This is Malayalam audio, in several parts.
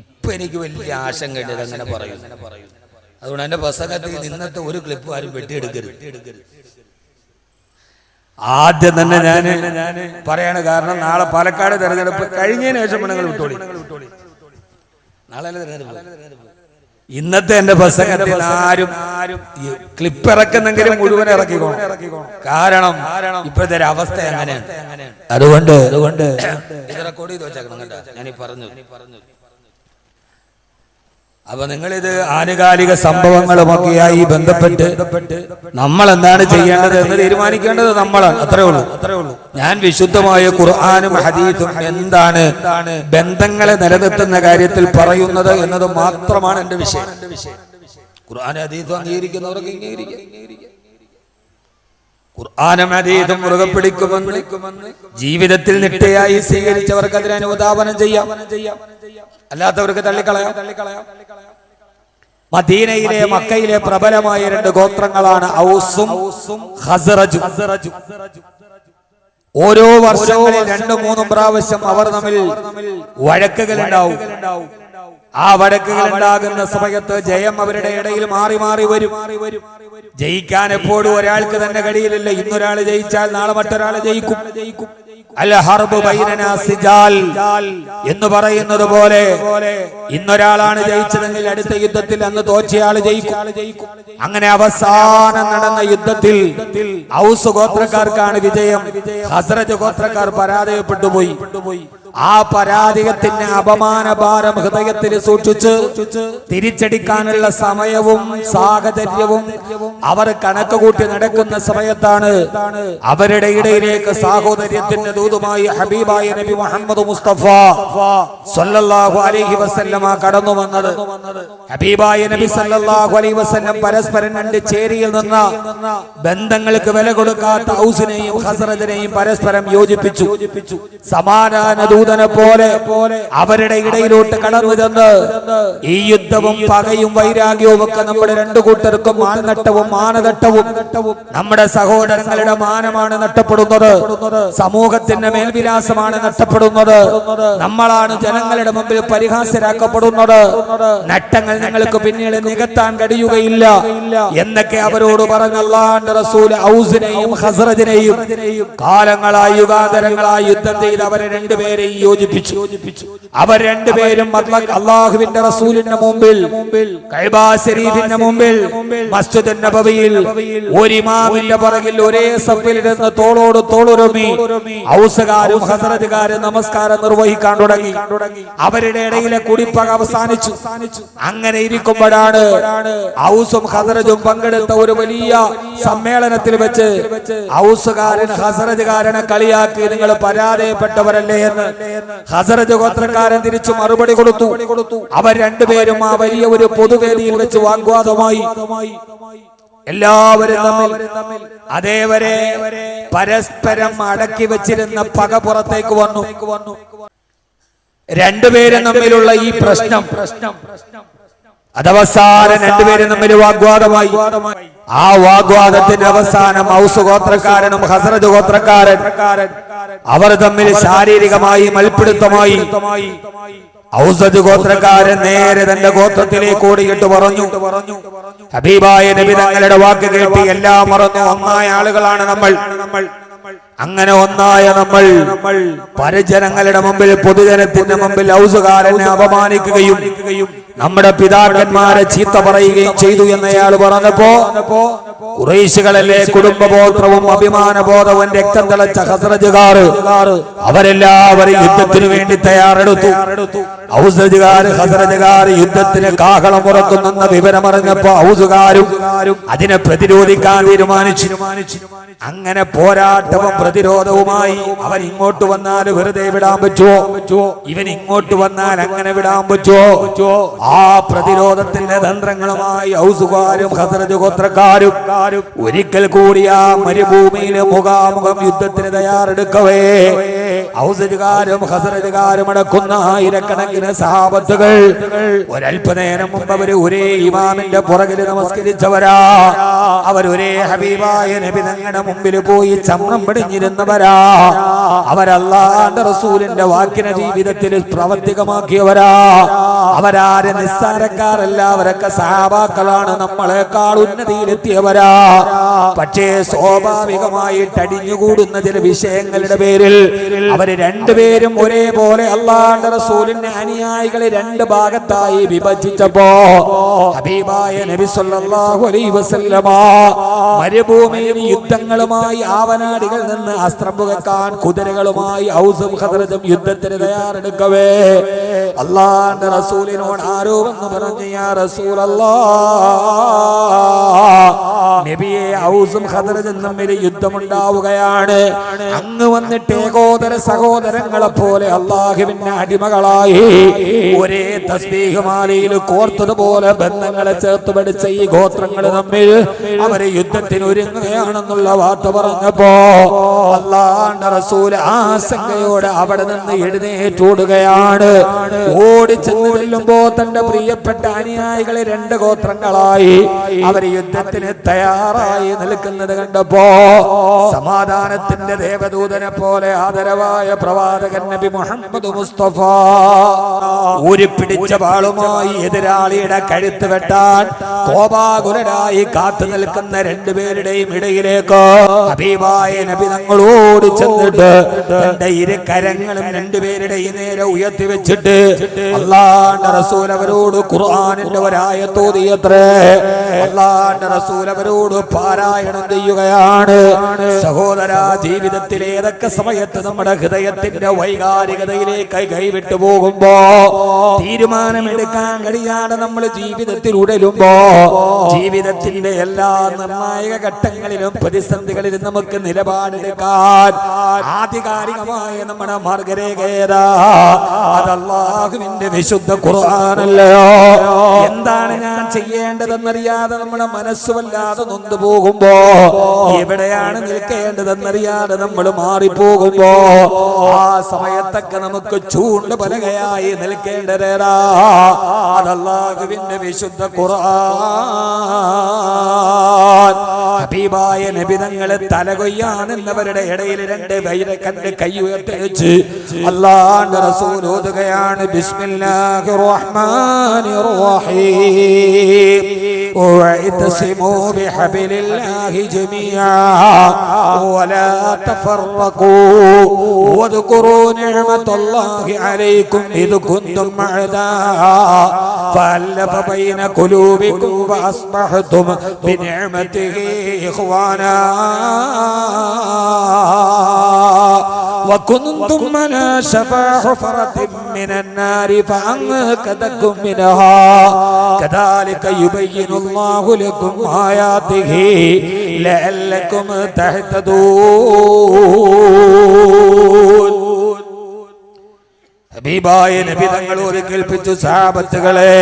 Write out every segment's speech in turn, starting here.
ഇപ്പൊ എനിക്ക് വലിയ ആശങ്കയുണ്ട് ഇതങ്ങനെ പറയും അതുകൊണ്ട് എന്റെ പ്രസംഗത്തിൽ ഇന്നത്തെ ഒരു ക്ലിപ്പ് ആരും വെട്ടിയെടുക്കരുത്. ആദ്യം തന്നെ ഞാൻ പറയാണ് കാരണം നാളെ പാലക്കാട് തെരഞ്ഞെടുപ്പ് കഴിഞ്ഞതിന് ശേഷം നിങ്ങൾ വിട്ടോളി. നാളെ തെരഞ്ഞെടുപ്പ്? ഇന്നത്തെ എന്റെ പ്രസംഗത്തിൽ ആരും ക്ലിപ്പ് ഇറക്കുന്നെങ്കിലും മുഴുവൻ ഇറക്കിക്കോണം. കാരണം ഇപ്പോഴത്തെ ഒരു അവസ്ഥ അങ്ങനെയാണ് അതുകൊണ്ട് അതുകൊണ്ട് ഇത് റെക്കോർഡ് ചെയ്ത് വെച്ചേക്കണം കേട്ടോ. ഞാനീ പറഞ്ഞു. അപ്പൊ നിങ്ങളിത് ആനുകാലിക സംഭവങ്ങളുമൊക്കെയായി ബന്ധപ്പെട്ട് നമ്മൾ എന്താണ് ചെയ്യേണ്ടത് എന്ന് തീരുമാനിക്കേണ്ടത് നമ്മളാണ്. അത്രേ ഉള്ളൂ. അത്രേ ഉള്ളൂ ഞാൻ വിശുദ്ധമായ ഖുർആാനും ഹദീസും എന്താണ് ബന്ധങ്ങളെ നിലനിർത്തുന്ന കാര്യത്തിൽ പറയുന്നത് എന്നത് മാത്രമാണ് എന്റെ വിഷയം. ഖുർആാൻ ഹദീസും അംഗീകരിക്കുന്നവർക്ക് അംഗീകരിക്കാം ഖുർആാനും മുറുകെ പിടിക്കുമെന്ന് ജീവിതത്തിൽ നിട്ടയായി സ്വീകരിച്ചവർക്ക് അതിന് അനുദാപനം ചെയ്യാം. അല്ലാത്തവർക്ക് തള്ളിക്കളയാം. മദീനയിലെ മക്കയിലെ പ്രബലമായ രണ്ട് ഗോത്രങ്ങളാണ് ഔസും ഓരോ വർഷവും രണ്ടും മൂന്നും പ്രാവശ്യം അവർ തമ്മിൽ വഴക്കുകൾ ഉണ്ടാവും. ആ വഴക്കുകൾ ഉണ്ടാകുന്ന സമയത്ത് ജയം അവരുടെ ഇടയിൽ മാറി മാറി വരും. ജയിക്കാൻ എപ്പോഴും ഒരാൾക്ക് തന്നെ കഴിയില്ല ഇന്നൊരാൾ ജയിച്ചാൽ നാളെ മറ്റൊരാൾ ജയിക്കും. അല്ല ഹർബ് സിജാൽ എന്ന് പറയുന്നത് പോലെ ഇന്നൊരാളാണ് ജയിച്ചതെങ്കിൽ അടുത്ത യുദ്ധത്തിൽ അന്ന് തോറ്റയാൾ ജയിക്കും. അങ്ങനെ അവസാനം നടന്ന യുദ്ധത്തിൽ ഔസ് ഗോത്രക്കാർക്കാണ് വിജയം. ഹസ്രജ് ഗോത്രക്കാർ പരാജയപ്പെട്ടു പോയി. ആ പരാജയത്തിന്റെ അപമാനഭാരം ഹൃദയത്തിൽ സൂക്ഷിച്ച് തിരിച്ചടിക്കാനുള്ള സമയവും സാഹചര്യവും അവർ കണക്ക് കൂട്ടി നടക്കുന്ന സമയത്താണ് അവരുടെ ഇടയിലേക്ക് സാഹോദര്യത്തിന്റെ ദൂതുമായി ഹബീബായ നബി മുഹമ്മദ് മുസ്തഫ സല്ലല്ലാഹു അലൈഹി വസല്ലമ കടന്നു വന്നത്. ഹബീബായ നബി സല്ലല്ലാഹു അലൈഹി വസല്ലം പരസ്പരം രണ്ട് ചേരിയിൽ നിന്ന് ബന്ധങ്ങൾക്ക് വില കൊടുക്കാത്ത ഔസിനെയും ഹസറജിനെയും പരസ്പരം യോജിപ്പിച്ചു. സമാധാന ദൂതനെ പോലെ അവരുടെ ഇടയിലോട്ട് കടന്നു ചെന്ന് ഈ യുദ്ധവും പകയും വൈരാഗ്യവും ഒക്കെ നമ്മുടെ രണ്ടു കൂട്ടർക്കും മാനനട്ടവും മാനദട്ടവും നമ്മുടെ സഹോദരങ്ങളുടെ മാനമാണ് നഷ്ടപ്പെടുന്നത്. സമൂഹത്തിന്റെ മേൽവിലാസമാണ് നഷ്ടപ്പെടുന്നത്. നമ്മളാണ് ജനങ്ങളുടെ മുമ്പിൽ പരിഹാസ്യരാക്കപ്പെടുന്നത്. നട്ടങ്ങൾ നിങ്ങൾക്ക് പിന്നീട് നികത്താൻ കഴിയുകയില്ല എന്നൊക്കെ അവരോട് പറഞ്ഞല്ലാണ്ട് റസൂൽ കാലങ്ങളായി യുഗാന്തരങ്ങളായി യുദ്ധം ചെയ്ത് അവരെ രണ്ടുപേരെയും യോജിപ്പിച്ചു. അവർ രണ്ടുപേരും അള്ളാഹുവിന്റെ റസൂലിന്റെ മുമ്പിൽ കൈബാ ശരീഫിന്റെ മുമ്പിൽ മസ്ജിദ് നബവിയിൽ ഒരു ഇമാമിന്റെ പുറകിൽ ഒരേ സഫിലിരുന്ന് തോളോട് തോളുരുമി. ഔസുകാരും ഹസറജുകാരും നമസ്കാരം നിർവഹിക്കാൻ തുടങ്ങി. അവരുടെ ഇടയിലെ കുടിപ്പക അവസാനിച്ചു. അങ്ങനെ ഇരിക്കുമ്പോഴാണ് ഔസും ഹസരജും പങ്കെടുത്ത ഒരു വലിയ സമ്മേളനത്തിൽ വെച്ച് ഔസുകാരൻ ഹസരജുകാരനെ കളിയാക്കി നിങ്ങൾ പരാജയപ്പെട്ടവരല്ലേ എന്ന് ഹസറജ് ഗോത്രക്കാരൻ തിരിച്ചു മറുപടി കൊടുത്തു. അവർ രണ്ടുപേരും ആ വലിയ ഒരു പൊതുവേദിയിൽ വെച്ച് വാഗ്വാദമായി. എല്ലാവരും തമ്മിൽ അതേവരെ പരസ്പരം അടക്കി വെച്ചിരുന്ന പക പുറത്തേക്ക് വന്നു. രണ്ടുപേരും തമ്മിലുള്ള ഈ പ്രശ്നം പ്രശ്നം പ്രശ്നം. അതവസാനം രണ്ടുപേരും തമ്മിൽ വാഗ്വാദമായി. ആ വാഗ്വാദത്തിന്റെ അവസാനം ഔസ് ഗോത്രക്കാരനും ഹസരത് ഗോത്രക്കാരൻ. അവർ തമ്മിൽ ശാരീരികമായി മൽപിടുത്തമായി ഔസജ് ഗോത്രക്കാരൻ നേരെ തന്റെ ഗോത്രത്തിലേക്ക് ഓടിയിട്ട് പറഞ്ഞു. ഹബീബായ നബി തങ്ങളുടെ വാക്ക് കേട്ടി എല്ലാം മറന്നു. ഒന്നായ ആളുകളാണ് നമ്മൾ. അങ്ങനെ ഒന്നായ നമ്മൾ. പരിജനങ്ങളുടെ മുമ്പിൽ പൊതുജനത്തിന്റെ മുമ്പിൽ ഔസുകാരനെ അപമാനിക്കുകയും നമ്മുടെ പിതാക്കന്മാരെ ചീത്ത പറയുകയും ചെയ്തു അയാൾ പറഞ്ഞപ്പോ കുറേശികളല്ലേ കുടുംബബോധവും അഭിമാനബോധവും രക്തം തിളച്ച ഹസ്രജുകാർ അവരെല്ലാവരും യുദ്ധത്തിനു വേണ്ടി തയ്യാറെടുത്തു. ഔസജുകാർ ഹസ്രജുകാർ യുദ്ധത്തിന് കാഹളം ഉറക്കുന്നെന്ന വിവരമറിഞ്ഞപ്പോ ഔസുകാരും അതിനെ പ്രതിരോധിക്കാൻ തീരുമാനിച്ചു. അങ്ങനെ പോരാട്ടവും പ്രതിരോധവുമായി അവൻ ഇങ്ങോട്ട് വന്നാൽ വെറുതെ വിടാൻ പറ്റുമോ ഇവൻ ഇങ്ങോട്ട് വന്നാൽ അങ്ങനെ വിടാൻ പറ്റുമോ ആ പ്രതിരോധത്തിന്റെ തന്ത്രങ്ങളുമായി ഔസുകാരും ഹസരജ് ഗോത്രക്കാരും ഒരിക്കൽ കൂടി ആ മുഖാമുഖം യുദ്ധത്തിന് തയ്യാറെടുക്കവേ. ഔസജുകാരും ഹസരജുകാരും അടക്കുന്ന ആയിരക്കണക്കിന് സഹാബത്തുകൾ ഒരല്പനേരം മുമ്പ് അവർ ഒരേ ഇമാമിന്റെ പുറകിൽ നമസ്കരിച്ചവരാ. അവരൊരേ ഹബീബായ നബി തങ്ങളുടെ മുമ്പിൽ പോയി ചമ്രം പിടിഞ്ഞിരുന്നവരാ. അവരല്ലാണ്ട് റസൂലിന്റെ വാക്കിന ജീവിതത്തിൽ പ്രാവർത്തികമാക്കിയവരാ. അവരാരെ നിസ്സാരക്കാരല്ല അവരൊക്കെ സഹാബാക്കളാണ് നമ്മളെക്കാൾ ഉന്നതിയിലെത്തിയവരാ. പക്ഷേ സ്വാഭാവികമായിട്ട് അടിഞ്ഞുകൂടുന്ന ചില വിഷയങ്ങളുടെ പേരിൽ അവർ രണ്ടുപേരും ഒരേപോലെ അള്ളാന്റെ റസൂലിന്റെ അനുയായികളെ രണ്ട് ഭാഗത്തായി വിഭജിച്ചപ്പോ ഹബീബായ നബി അലൈഹി വസല്ലമ മരുഭൂമിയിൽ യുദ്ധങ്ങളുമായി ആവനാടികൾ നിന്ന് അസ്ത്രം പുകക്കാൻ കുതിരകളുമായി യുദ്ധത്തിന് തയ്യാറെടുക്കവേ. അള്ളാന്റെ റസൂലിനോട് ആരോ വന്ന് പറഞ്ഞു യാ റസൂലല്ലാ നബിയെ ഔസും ഖദറജും തമ്മിൽ യുദ്ധമുണ്ടാവുകയാണ്. അങ്ങ് വന്നിട്ട് ഏകോദര സഹോദരങ്ങളെ പോലെ അള്ളാഹുവിന്റെ അടിമകളായി ഒരേ തസ്തീഹുമാലയിൽ കോർത്തതുപോലെ ബന്ധങ്ങളെ ചേർത്ത് പഠിച്ച ഈ ഗോത്രങ്ങൾ തമ്മിൽ അവർ യുദ്ധത്തിന് ഒരുങ്ങുകയാണെന്നുള്ള വാർത്ത പറഞ്ഞപ്പോ അള്ളാന്റെ റസൂൽ ആശങ്കയോടെ അവിടെ നിന്ന് എഴുന്നേറ്റോടുകയാണ് ഓടിച്ചെന്ന് ചെല്ലുമ്പോ തന്റെ പ്രിയപ്പെട്ട അനുയായികളെ രണ്ട് ഗോത്രങ്ങളായി അവർ യുദ്ധത്തിന് തയ്യാറായി നിൽക്കുന്നത് കണ്ടപ്പോ സമാധാനത്തിന്റെ ദേവദൂതനെ പോലെ ആദരവായ പ്രവാചകൻ നബി മുഹമ്മദ് മുസ്തഫ ഊരിപ്പിടിച്ച പിടിച്ച വാളുമായി എതിരാളിയുടെ കഴുത്ത് വെട്ടാൻ കോപാകുലരായി കാത്തു നിൽക്കുന്ന രണ്ടുപേരുടെയും ഇടയിലേക്ക് ഹബീബായ നബി തങ്ങളോട് ചെന്നിട്ട് തന്റെ ഇരു കരങ്ങളും രണ്ടുപേരുടെയും നേരെ ഉയർത്തി വെച്ചിട്ട് അള്ളാന്റെ റസൂൽ അവരോട് ഖുർആാനിന്റെ ഒരായത്തോതിയത്രേ അള്ളാന്റെ റസൂൽ അവരോട് പാരായണം ചെയ്യുകയാണ്. സഹോദര ജീവിതത്തിൽ ഏതൊക്കെ സമയത്ത് നമ്മുടെ ഹൃദയത്തിന്റെ വൈകാരികതയിലേക്ക് കൈവിട്ടു പോകുമ്പോ തീരുമാനമെടുക്കാൻ കഴിയാതെ നമ്മൾ ജീവിതത്തിൽ ഉടലുമ്പോ ജീവിതത്തിന്റെ എല്ലാ നിർണായക ഘട്ടങ്ങളിലും പ്രതിസന്ധികളിലും നമുക്ക് നിലപാടെടുക്കാൻ ആധികാരികമായ നമ്മുടെ മാർഗരേഖേതാ അതല്ലാഹുവിന്റെ വിശുദ്ധ ഖുർആാനല്ലയോ എന്താണ് ഞാൻ ചെയ്യേണ്ടതെന്നറിയാതെ നമ്മുടെ മനസ്സ് വല്ലാതെ എവിടെയാണ് നിൽക്കേണ്ടതെന്നറിയാതെ നമ്മൾ മാറിപ്പോകുമ്പോ ആ സമയത്തൊക്കെ നമുക്ക് ചൂണ്ട് പലകയായി നിൽക്കേണ്ടതേടാ. അതല്ലാഹുവിന്റെ വിശുദ്ധ ഖുർആൻ. ഹബീബായ നബിതങ്ങളെ തലകൊയ്യാണെന്നവരുടെ ഇടയിൽ രണ്ട് വൈരക്കന്റെ കണ്ട് കൈ ഉയർത്തിച്ച് അള്ളാന്റെ റസൂൽ ഓതുകയാണ് ബിസ്മില്ലാഹിർ റഹ്മാനിർ റഹീം. واعتصموا بحبل الله جميعا ولا تفرقوا واذكروا نعمة الله عليكم إذ كنتم أعداء فألف بين قلوبكم فأصبحتم بنعمته إخوانا وكنتم على شفا حفرة من النار فأنقذكم منها كذلك يبين الله لكم آياته لعلكم تهتدون നബി സാപത്തുകളെ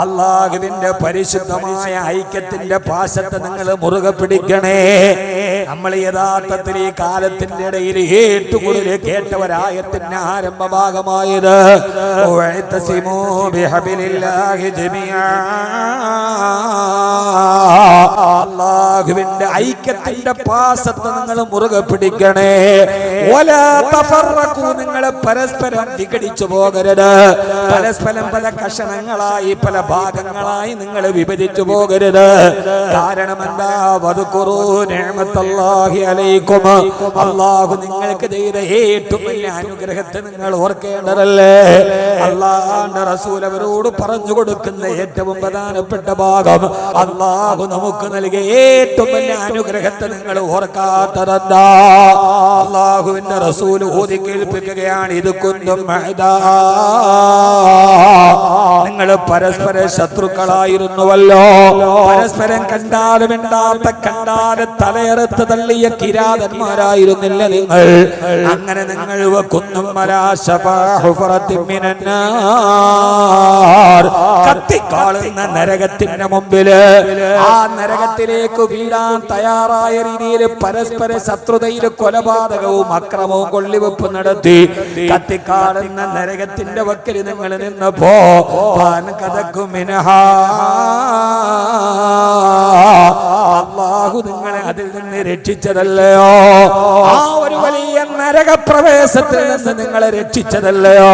അള്ളാഹുവിന്റെ പരിശുദ്ധമായ ഐക്യത്തിന്റെ പാശത്തെ നിങ്ങൾ മുറുകെ പിടിക്കണേ. നമ്മൾ യഥാർത്ഥത്തിൽ ഈ കാലത്തിന്റെ ഇടയിൽ ഏറ്റുകൂടുതൽ കേട്ട ഒരായത്തിന്റെ ആരംഭ ഭാഗമായത്. അള്ളാഹുവിന്റെ ഐക്യത്തിന്റെ പാസത്തെ നിങ്ങൾ മുറുകെ പിടിക്കണേ. നിങ്ങൾ പരസ്പരം വിഘടിച്ചു പോകരുത്. പരസ്പരം പല കഷണങ്ങളായി പല ഭാഗങ്ങളായി നിങ്ങൾ വിഭജിച്ചു പോകരുത്. കാരണം എന്താ അള്ളാഹു നിങ്ങൾക്ക് ചെയ്ത ഏറ്റവും വലിയ അനുഗ്രഹത്തെ നിങ്ങൾ ഓർക്കേണ്ടതല്ലേ? അള്ളാഹുന്റെ റസൂൽ അവരോട് പറഞ്ഞു കൊടുക്കുന്ന ഏറ്റവും പ്രധാനപ്പെട്ട ഭാഗം അള്ളാഹു നമുക്ക് നൽകിയ ഏറ്റവും വലിയ അനുഗ്രഹത്തെ നിങ്ങൾ ഓർക്കാത്തതെന്താ അള്ളാഹുവിന്റെ റസൂൽ ഓതി കേൾപ്പിക്കുകയാണ്. ഇത് കുന്തും. നിങ്ങൾ പരസ്പര ശത്രുക്കളായിരുന്നുവല്ലോ. പരസ്പരം കണ്ടാലും ഇണ്ടാത്ത കണ്ടാലും തലയെറുത്ത് തള്ളിയ കിരാതന്മാരായിരുന്നില്ല നിങ്ങൾ. അങ്ങനെ നിങ്ങൾ കുന്നും കത്തിക്കാളുന്ന നരകത്തിന്റെ മുമ്പിൽ ആ നരകത്തിലേക്ക് വീഴാൻ തയ്യാറായ രീതിയിൽ പരസ്പര ശത്രുതയിൽ കൊലപാതകവും അക്രമവും കൊള്ളിവെപ്പ് നടത്തി കത്തിക്കാളുന്ന നരകത്തിന്റെ വക്കിൽ നിങ്ങൾ നിന്നപ്പോ പോഹു അള്ളാഹു നിങ്ങളെ അതിൽ നിന്ന് രക്ഷിച്ചതല്ലയോ? ആ ഒരു വലിയ നരകപ്രവേശത്തിൽ നിന്ന് നിങ്ങളെ രക്ഷിച്ചതല്ലയോ?